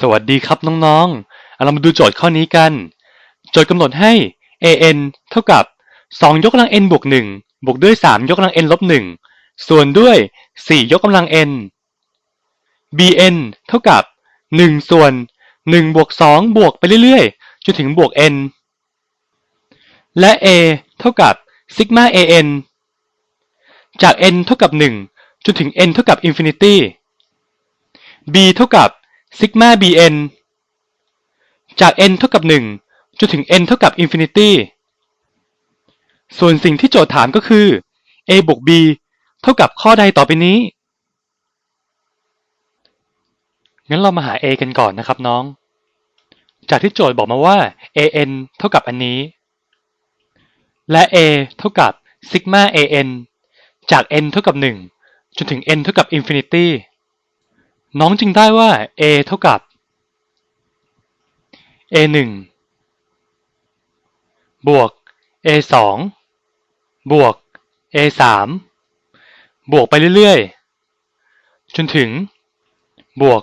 สวัสดีครับน้องๆเเรามาดูโจทย์ข้อนี้กัน โจทย์กำหนดให้ an เท่ากับ 2 ยกกำลัง n บวก 1 บวกด้วย 3 ยกกำลัง n ลบ 1 ส่วนด้วย 4 ยกกำลัง n bn เท่ากับ 1 ส่วน 1 บวก 2 บวกไปเรื่อยๆ จนถึงบวก n และ a เท่ากับซิกมา an จาก n เท่ากับ 1 จนถึง n เท่ากับ infinity b เท่ากับ ซิกมา bn จาก n เท่ากับ 1 จนถึง n เท่ากับ infinity ส่วนสิ่งที่โจทย์ถามก็คือ a บวก b เท่ากับข้อใดต่อไปนี้ งั้นเรามาหา a กันก่อนนะครับน้อง จากที่โจทย์บอกมาว่า an เท่ากับอันนี้ และ a เท่ากับซิกมา an จาก n เท่ากับ 1 จนถึง n เท่ากับ infinity น้ น้องจึงได้ว่า a เท่ากับ a 1บวก a 2บวก a 3บวกไปเรื่อยๆ จนถึง บวก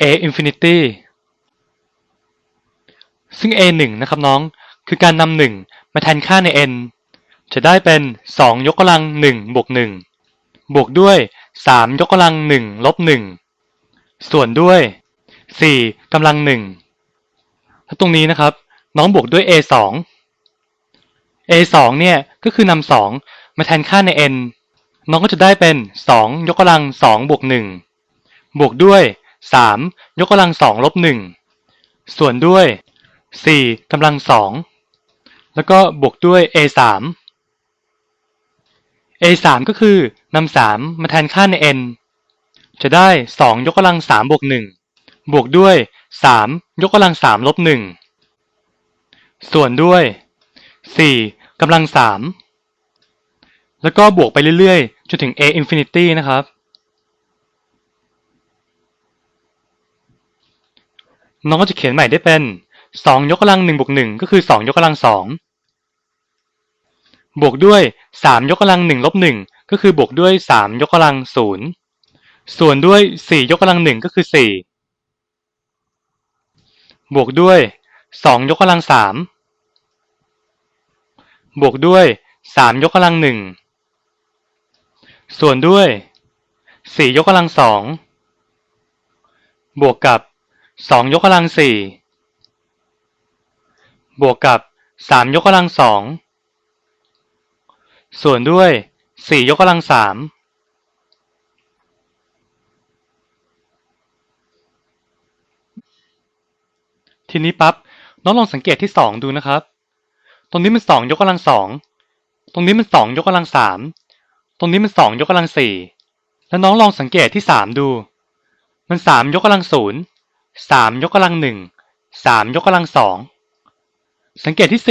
a infinity ซึ่ง a 1นะครับน้อง คือการนำ1มาแทนค่าใน n จะได้เป็น 2 ยกกำลัง 1 บวก 1 บวกด้วย 3 ยกกำลัง 1 ลบ 1 ส่วนด้วย4กำลัง1ถ้าตรงนี้นะครับ น้องบวกด้วย a 2 a 2เนี่ยก็คือนำ2มาแทนค่าใน n น้องก็จะได้เป็น2ยกกำลัง2บวก1บวกด้วย3ยกกำลัง2ลบ1ส่วนด้วย4กำลัง2แล้วก็บวกด้วย a 3 a 3ก็คือนำ3มาแทนค่าใน n จะได้2ยกกำลัง3บวก1บวกด้วย3ยกกำลัง3ลบ1ส่วนด้วย4กำลัง3แล้วก็บวกไปเรื่อยๆ จนถึง a infinity นะครับ น้องก็จะเขียนใหม่ได้เป็น 2 ยกกำลัง1บวก1ก็คือ 2 ยกกำลัง 2 บวกด้วย 3 ยกกำลัง1ลบ1ก็คือบวกด้วย 3 ยกกำลัง 0 ส่วนด้วย 4 ยกกำลัง1ก็คือ 4 บวกด้วย 2 ยกกำลัง 3 บวกด้วย 3 ยกกำลัง1ส่วนด้วย 4 ยกกำลัง2บวกกับ 2 ยกกำลัง4บวกกับ 3 ยกกำลัง2ส่วนด้วย 4 ยกกำลัง3 ทีนี้ปั๊บน้องลองสังเกตที่ 2 ดูนะครับ ตรงนี้มัน 2 ยกกำลัง2ตรงนี้มัน 2 ยกกำลัง3ตรงนี้มัน 2 ยกกำลัง4แล้วน้องลองสังเกตที่ 3 ดู มัน 3 ยกกำลัง0 3ยกกำลัง1 3ยกกำลัง2สังเกตที่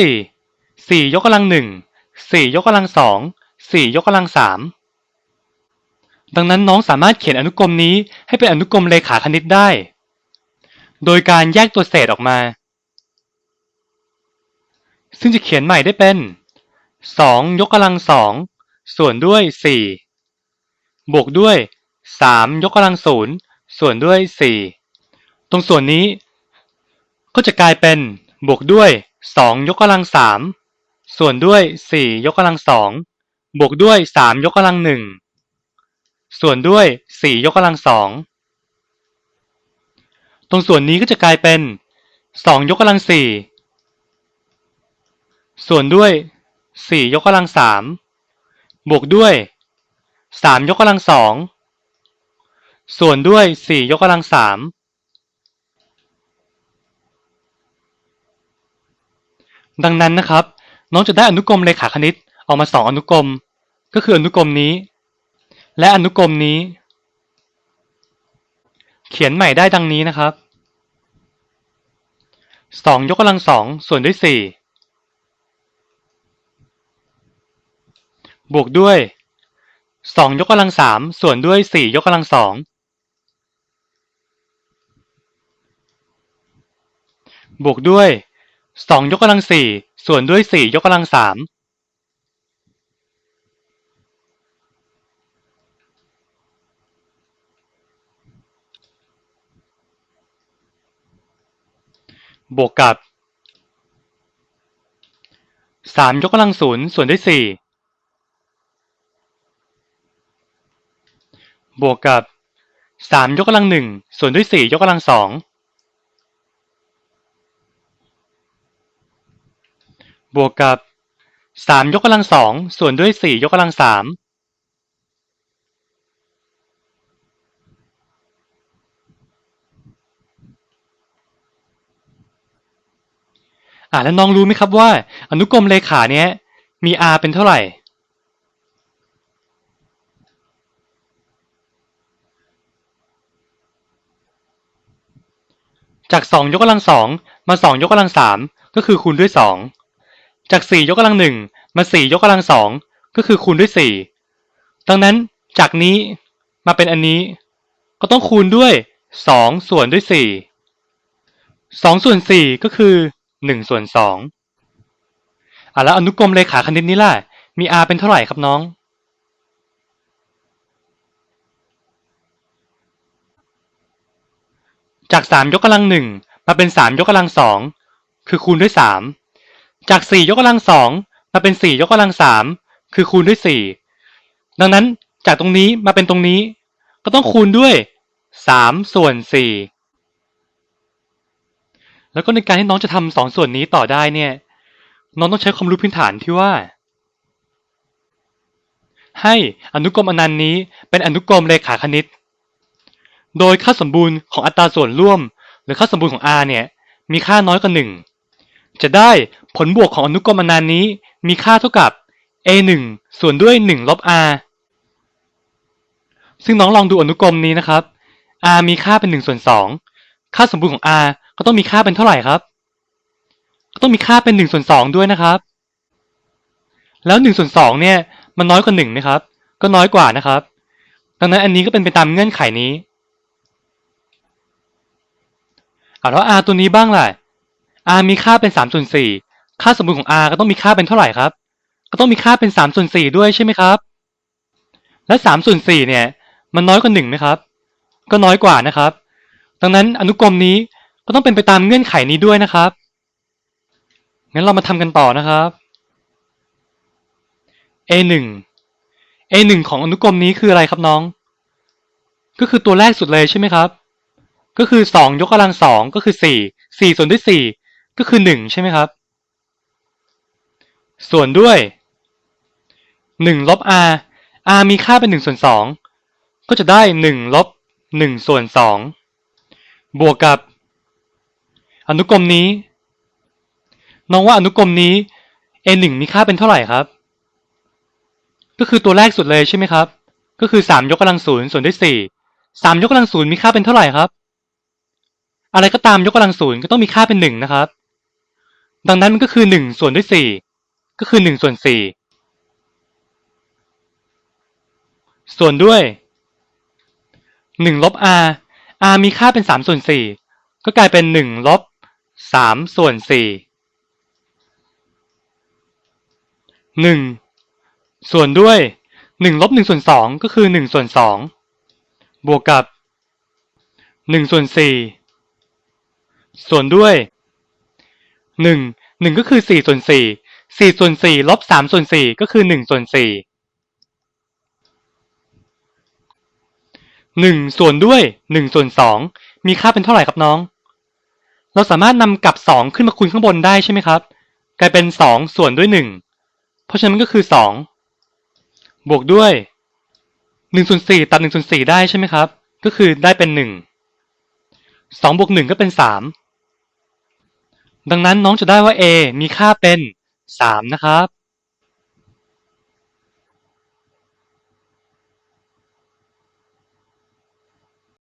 4 4ยกกำลัง1 4ยกกำลัง2 4ยกกำลัง3ดังนั้นน้องสามารถเขียนอนุกรมนี้ให้เป็นอนุกรมเลขาคณิตได้ โดยการแยกตัวเศษออกมา ซึ่งจะเขียนใหม่ได้เป็น 2 ยกกำลัง2ส่วนด้วย 4 บวกด้วย 3 ยกกำลัง0ส่วนด้วย 4 ตรงส่วนนี้ ก็จะกลายเป็นบวกด้วย 2 ยกกำลัง3ส่วนด้วย 4 ยกกำลัง2บวกด้วย 3 ยกกำลัง1ส่วนด้วย 4 ยกกำลัง2 ตรงส่วนนี้ก็จะกลายเป็น 2 ยกกำลัง 4 ส่วนด้วย 4 ยกกำลัง 3 บวกด้วย 3 ยกกำลัง 2 ส่วนด้วย 4 ยกกำลัง 3 ดังนั้นนะครับ น้องจะได้อนุกรมเลขาคณิตออกมา 2 อนุกรม ก็คืออนุกรมนี้ และอนุกรมนี้ เขียนใหม่ได้ดังนี้นะครับ 2ยกกำลัง2ส่วนด้วย4บวกด้วย2ยกกำลัง3ส่วนด้วย4ยกกำลัง2บวกด้วย2ยกกำลัง4ส่วนด้วย4ยกกำลัง3 บวกกับสามยกกำลังศูนย์ส่วนด้วยสี่บวกกับสามยกกำลังหนึ่งส่วนด้วยสี่ยกกำลังสองบวกกับสามยกกำลังสองส่วนด้วยสี่ยกกำลังสาม อ่าแล้วน้องรู้ไหมครับว่า อนุกรมเลขาเนี้ยมี r เป็นเท่าไหร่ จากสองยกกำลังสองมาสองยกกำลังสามก็คือคูณด้วยสองจากสี่ยกกำลังหนึ่งมาสี่ยกกำลังสองก็คือคูณด้วยสี่ดังนั้นจากนี้มาเป็นอันนี้ ก็ต้องคูณด้วยสองส่วนด้วยสี่สองส่วนสี่ก็คือ หนึ่งส่วนสองอะแล้วอนุกรมเลขาคณิตนี้ล่ะ มี r เป็นเท่าไหร่ครับน้อง จากสามยกกำลังหนึ่งมาเป็นสามยกกำลังสองคือคูณด้วยสามจากสี่ยกกำลังสองมาเป็นสี่ยกกำลังสามคือคูณด้วยสี่ดังนั้นจากตรงนี้มาเป็นตรงนี้ ก็ต้องคูณด้วยสามส่วนสี่ แล้วก็ในการที่น้องจะทำสองส่วนนี้ต่อได้เนี่ย น้องต้องใช้ความรู้พื้นฐานที่ว่า ให้อนุกรมอนันต์นี้เป็นอนุกรมเลขาคณิต โดยค่าสมบูรณ์ของอัตราส่วนร่วม หรือค่าสมบูรณ์ของ r เนี่ย มีค่าน้อยกว่า1จะได้ผลบวกของอนุกรมอนันต์นี้มีค่าเท่ากับ a 1ส่วนด้วย1ลบ r ซึ่งน้องลองดูอนุกรมนี้นะครับ r มีค่าเป็น1ส่วน2ค่าสมบูรณ์ของ r ก็ต้องมีค่าเป็นเท่าไหร่ครับ ก็ต้องมีค่าเป็น1ส่วน2ด้วยนะครับ แล้ว1ส่วน2เนี่ยมันน้อยกว่า1ไหมครับ ก็น้อยกว่านะครับ ดังนั้นอันนี้ก็เป็นไปตามเงื่อนไขนี้เอาแล้ว r ตัวนี้บ้างล่ะ r มีค่าเป็น3ส่วน4ค่าสมบูรณ์ของ r ก็ต้องมีค่าเป็นเท่าไหร่ครับ ก็ต้องมีค่าเป็น3ส่วน4ด้วยใช่ไหมครับ และ3ส่วน4เนี่ย มันน้อยกว่า1ไหมครับ ก็น้อยกว่านะครับ ดังนั้นอนุกรมนี้ ก็ต้องเป็นไปตามเงื่อนไขนี้ด้วยนะครับ งั้นเรามาทำกันต่อนะครับ a 1 a 1 ของอนุกรมนี้คืออะไรครับน้อง ก็คือตัวแรกสุดเลยใช่ไหมครับ ก็คือสองยกกำลังสองก็คือสี่สี่ส่วนด้วยสี่ก็คือหนึ่งใช่ไหมครับ ส่วนด้วยหนึ่งลบ r r มีค่าเป็นหนึ่งส่วนสองก็จะได้หนึ่งลบหนึ่งส่วนสองบวกกับ อนุกรมนี้ น้องว่าอนุกรมนี้ a หนึ่งมีค่าเป็นเท่าไหร่ครับ ก็คือตัวแรกสุดเลยใช่ไหมครับ ก็คือสามยกกำลังศูนย์ส่วนด้วยสี่สามยกกำลังศูนย์มีค่าเป็นเท่าไหร่ครับ อะไรก็ตามยกกำลังศูนย์ก็ต้องมีค่าเป็นหนึ่งนะครับ ดังนั้นมันก็คือหนึ่งส่วนด้วยสี่ก็คือหนึ่งส่วนสี่ส่วนด้วยหนึ่งลบ r r มีค่าเป็นสามส่วนสี่ก็กลายเป็นหนึ่งลบ สามส่วนสี่หนึ่งส่วนด้วยหนึ่งลบหนึ่งส่วนสองก็คือหนึ่งส่วนสองบวกกับหนึ่งส่วนสี่ส่วนด้วยหนึ่งหนึ่งก็คือสี่ส่วนสี่สี่ส่วนสี่ลบสามส่วนสี่ก็คือหนึ่งส่วนสี่หนึ่งส่วนด้วยหนึ่งส่วนสองมีค่าเป็นเท่าไหร่ครับน้อง เราสามารถนำกับสองขึ้นมาคูณข้างบนได้ใช่ไหมครับ กลายเป็นสองส่วนด้วยหนึ่งเพราะฉะนั้นก็คือสองบวกด้วยหนึ่งส่วนสี่ตัดหนึ่งส่วนสี่ได้ใช่ไหมครับ ก็คือได้เป็นหนึ่งสองบวกหนึ่งก็เป็นสามดังนั้นน้องจะได้ว่า a มีค่าเป็นสามนะครับ